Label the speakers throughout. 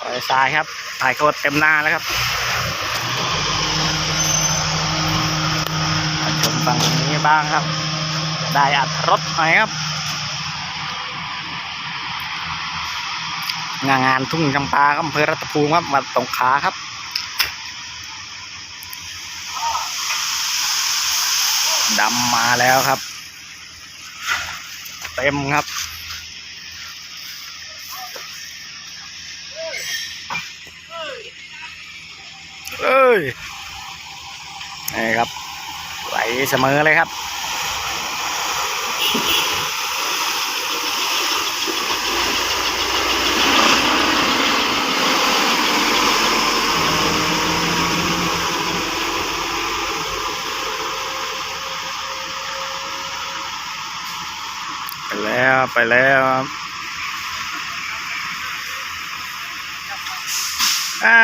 Speaker 1: ปล่อยทรายครับถ่ายโคตรเต็มหน้าแล้วครับชมฝั่งนี้บ้างครับ ได้อัดรถหน่อยครับงานงานทุ่งจำปาครับอำเภอรัตภูมิครับมาตรงขาครับดำมาแล้วครับ เต็มครับ เอ้ยนี่ครับไหลเสมอเลยครับไปแล้วไปแล้วอ่า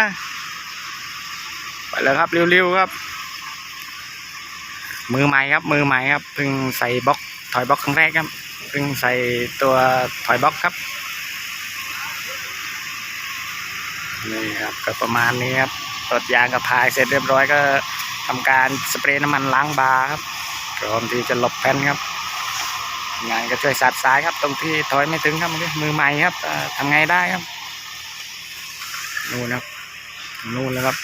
Speaker 1: แล้วครับเร็วๆครับ มือใหม่ครับ มือใหม่ครับเพิ่งใส่บล็อกถอยบล็อกครั้งแรกครับเพิ่งใส่ตัวถอยบล็อกครับนี่ครับก็ประมาณนี้ครับรถยางกับพายเสร็จเรียบร้อยก็ทำการสเปรย์น้ำมันล้างบาครับพร้อมที่จะหลบแผ่นครับ งานก็ช่วยสัดสายครับ ตรงที่ถอยไม่ถึงครับมือใหม่ครับเอ่อทำไงได้ครับนู่นครับนู่นแล้วครับ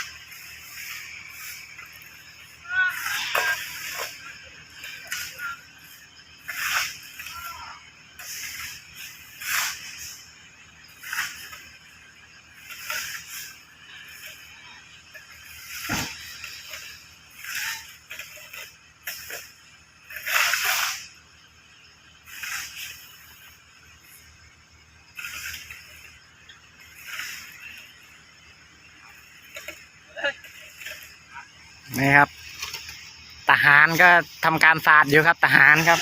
Speaker 1: นี่ครับ ทหารก็ทำการสาดอยู่ครับ ทหารครับ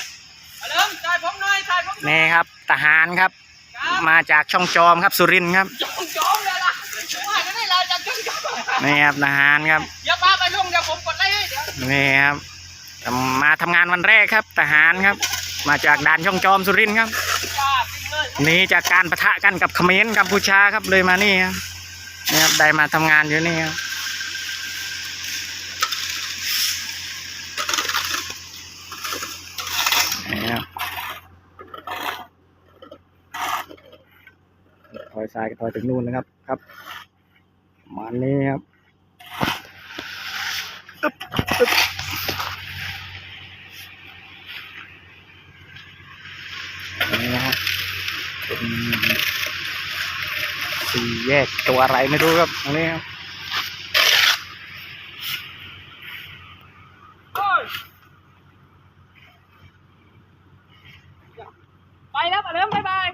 Speaker 2: เอาเริ่มจ่ายผมหน่อยจ่ายผมหน่อย
Speaker 1: นี่ครับ ทหารครับ
Speaker 2: ครับ
Speaker 1: มาจากช่องจอมครับสุรินทร์ครับ
Speaker 2: จองจองเลยล่ะว่าจะได้เราจะจองจอง
Speaker 1: นี่ครับทหารครับ
Speaker 2: อย่าพาไปลงเดี๋ยวผมกดไลค์ให้เดี๋ยว
Speaker 1: นี่ครับทำมาทำงานวันแรกครับ ทหารครับ มาจากด่านช่องจอมสุรินทร์ครับ
Speaker 2: จ้าปิ้งเลย
Speaker 1: หนีจากการประทะกันกับเขมรกัมพูชาครับเลยมานี่ครับนี่ครับได้มาทำงานอยู่นี่ครับนี่ครับถ อยซ้ายก็ถอยถึงนู่นนะครับ ครับมาณนี้ครับอึ๊บอึ๊บนี่นะครับสี่แยกตัวอะไรไม่รู้ครับตรงนี้ครับ
Speaker 2: ไปแล้วเอาเริ่มบ๊ายบาย